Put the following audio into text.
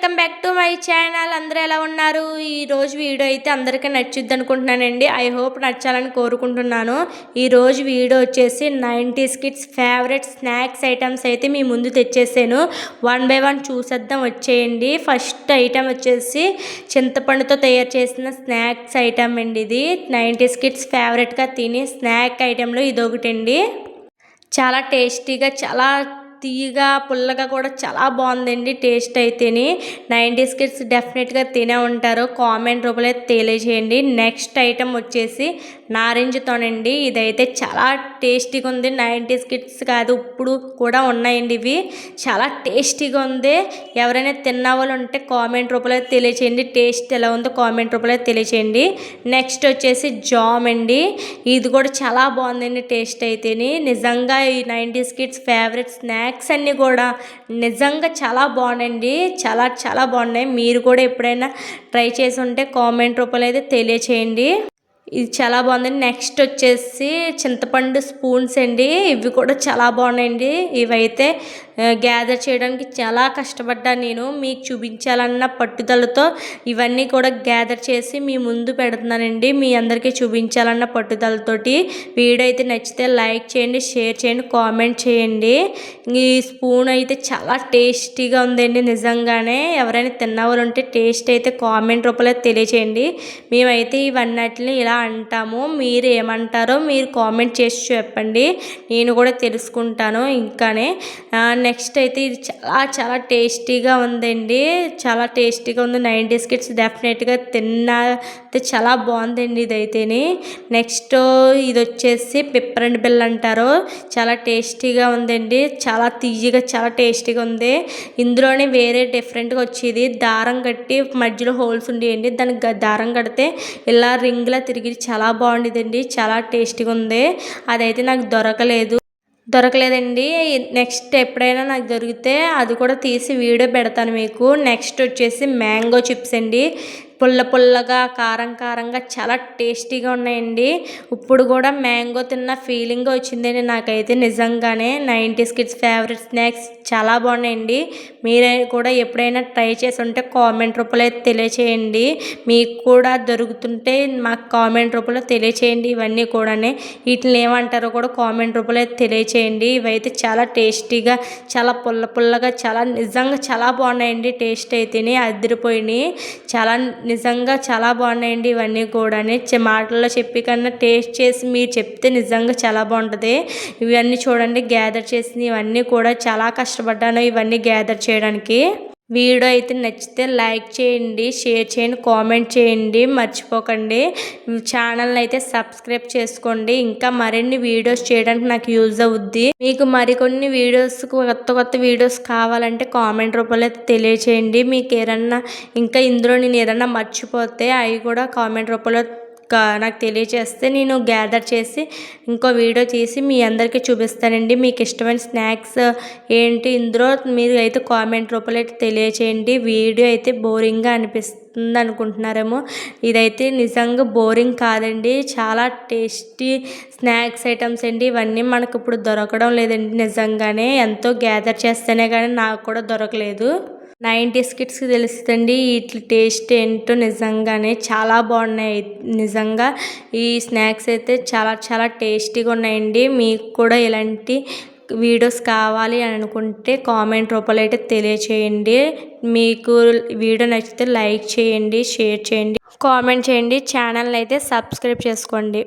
Welcome back to my channel. అందరూ ఎలా ఉన్నారు? ఈరోజు వీడియో అయితే అందరికీ నచ్చుద్ది అనుకుంటున్నానండి. ఐ హోప్ నచ్చాలని కోరుకుంటున్నాను. ఈరోజు వీడియో వచ్చేసి nineties kids favourite snacks items అయితే మీ ముందు తెచ్చేసాను. వన్ బై వన్ చూసేద్దాం వచ్చేయండి. ఫస్ట్ ఐటమ్ వచ్చేసి చింతపండుతో తయారు చేసిన స్నాక్స్ ఐటమ్ అండి ఇది. నైంటీస్ కిడ్స్ ఫేవరెట్గా తినే స్నాక్ ఐటెంలో ఇది ఒకటండి చాలా టేస్టీగా చాలా తీయగా పుల్లగా కూడా చాలా బాగుందండి. టేస్ట్ అయితేని. నైంటీస్ కిడ్స్ డెఫినెట్గా తినే ఉంటారు. కామెంట్ రూపంలో తెలియజేయండి. నెక్స్ట్ ఐటెం వచ్చేసి నారింజతోనండి ఇదైతే చాలా టేస్టీగా ఉంది. నైంటీస్ కిడ్స్ కాదు ఇప్పుడు కూడా ఉన్నాయండి ఇవి. చాలా టేస్టీగా ఉంది. ఎవరైనా తిన్న వాళ్ళు ఉంటే కామెంట్ రూపంలో తెలియచేయండి. టేస్ట్ ఎలా ఉందో కామెంట్ రూపంలో తెలియచేయండి. నెక్స్ట్ వచ్చేసి జామ్ అండి. ఇది కూడా చాలా బాగుందండి టేస్ట్ అయితేని. నిజంగా ఈ నైంటీస్ కిడ్స్ ఫేవరెట్ స్నాక్స్ అన్నీ కూడా నిజంగా చాలా బాగున్నాయండి. చాలా చాలా బాగున్నాయి. మీరు కూడా ఎప్పుడైనా ట్రై చేసి ఉంటే కామెంట్ రూపంలో అయితే తెలియచేయండి. ఇది చాలా బాగుంది నెక్స్ట్ వచ్చేసి చింతపండు స్పూన్స్ అండి. ఇవి కూడా చాలా బాగున్నాయండి. ఇవైతే గ్యాదర్ చేయడానికి చాలా కష్టపడ్డాను నేను. మీకు చూపించాలన్న పట్టుదలతో ఇవన్నీ కూడా గ్యాదర్ చేసి మీ ముందు పెడుతున్నానండి. మీ అందరికీ చూపించాలన్న పట్టుదలతోటి. వీడియో అయితే నచ్చితే లైక్ చేయండి షేర్ చేయండి కామెంట్ చేయండి. ఈ స్పూన్ అయితే చాలా టేస్టీగా ఉందండి నిజంగానే. ఎవరైనా తిన్నవారు ఉంటే టేస్ట్ అయితే కామెంట్ రూపంలో తెలియచేయండి. మేమైతే ఇవన్నిటిని ఇలా అంటాము. మీరు ఏమంటారో మీరు కామెంట్ చేసి చెప్పండి. నేను కూడా తెలుసుకుంటాను ఇంకానే. నెక్స్ట్ అయితే ఇది చాలా చాలా టేస్టీగా ఉందండి. చాలా టేస్టీగా ఉంది. నైన్ బిస్కెట్స్ డెఫినెట్గా తిన్న చాలా బాగుందండి ఇదైతేని. నెక్స్ట్ ఇది వచ్చేసి పెప్పర్ అండ్ బిల్ అంటారు. చాలా టేస్టీగా ఉందండి. చాలా తీయగా చాలా టేస్టీగా ఉంది. ఇందులోనే వేరే డిఫరెంట్గా వచ్చేది. దారం కట్టి మధ్యలో హోల్స్ ఉండేయండి. దానికి దారం కడితే ఇలా రింగ్లా తిరిగి చాలా బాగుండేదండి. చాలా టేస్టీగా ఉంది. అదైతే నాకు దొరకలేదు. దొరకలేదండి. నెక్స్ట్ ఎప్పుడైనా నాకు దొరికితే అది కూడా తీసి వీడియో పెడతాను మీకు. నెక్స్ట్ వచ్చేసి మ్యాంగో చిప్స్ అండి. పుల్ల పుల్లగా కారం కారంగా చాలా టేస్టీగా ఉన్నాయండి. ఇప్పుడు కూడా మ్యాంగో తిన్న ఫీలింగ్ వచ్చిందండి నాకైతే నిజంగానే. నైంటీస్ కిడ్స్ ఫేవరెట్ స్నాక్స్ చాలా బాగున్నాయండి. మీరే కూడా ఎప్పుడైనా ట్రై చేసి ఉంటే కామెంట్ రూపంలో తెలియచేయండి. మీకు కూడా దొరుకుతుంటే మాకు కామెంట్ రూపంలో తెలియచేయండి. ఇవన్నీ కూడానే. వీటిని ఏమంటారో కూడా కామెంట్ రూపంలో తెలియచేయండి. ఇవైతే చాలా టేస్టీగా చాలా పుల్ల పుల్లగా చాలా నిజంగా చాలా బాగున్నాయండి. టేస్ట్ అయితేనే అదిరిపోయినాయి. చాలా నిజంగా చాలా బాగున్నాయండి ఇవన్నీ కూడా మాటల్లో చెప్పి కన్నా టేస్ట్ చేసి మీరు చెప్తే నిజంగా చాలా బాగుంటుంది. ఇవన్నీ చూడండి గ్యాదర్ చేసిన ఇవన్నీ కూడా చాలా కష్టపడ్డాను ఇవన్నీ గ్యాదర్ చేయడానికి. వీడియో అయితే నచ్చితే లైక్ చేయండి షేర్ చేయండి కామెంట్ చేయండి. మర్చిపోకండి. ఛానల్ని అయితే సబ్స్క్రైబ్ చేసుకోండి. ఇంకా మరిన్ని వీడియోస్ చేయడానికి నాకు యూజ్ అవుద్ది. మీకు మరికొన్ని వీడియోస్ కొత్త కొత్త వీడియోస్ కావాలంటే కామెంట్ రూపంలో తెలియచేయండి. మీకు ఏదన్నా ఇంకా ఇందులో నేను ఏదన్నా మర్చిపోతే అవి కూడా కామెంట్ రూపంలో నాకు తెలియచేస్తే నేను గ్యాదర్ చేసి ఇంకో వీడియో తీసి మీ అందరికీ చూపిస్తానండి. మీకు ఇష్టమైన స్నాక్స్ ఏంటి? ఇందులో మీరు అయితే కామెంట్ రూపంలో అయితే తెలియచేయండి. వీడియో అయితే బోరింగ్గా అనిపిస్తుంది అనుకుంటున్నారేమో. ఇదైతే నిజంగా బోరింగ్ కాదండి. చాలా టేస్టీ స్నాక్స్ ఐటమ్స్ అండి. ఇవన్నీ మనకు ఇప్పుడు దొరకడం లేదండి నిజంగానే. ఎంతో గ్యాదర్ చేస్తేనే కానీ నాకు కూడా దొరకలేదు. నైంటీస్ కిడ్స్కి తెలుస్తుంది వీటి టేస్ట్ ఏంటో నిజంగానే చాలా బాగున్నాయి. నిజంగా ఈ స్నాక్స్ అయితే చాలా చాలా టేస్టీగా ఉన్నాయండి. మీకు కూడా ఇలాంటి వీడియోస్ కావాలి అని అనుకుంటే కామెంట్ రూపంలో అయితే తెలియచేయండి. మీకు వీడియో నచ్చితే లైక్ చేయండి షేర్ చేయండి కామెంట్ చేయండి. ఛానల్ని అయితే సబ్స్క్రైబ్ చేసుకోండి.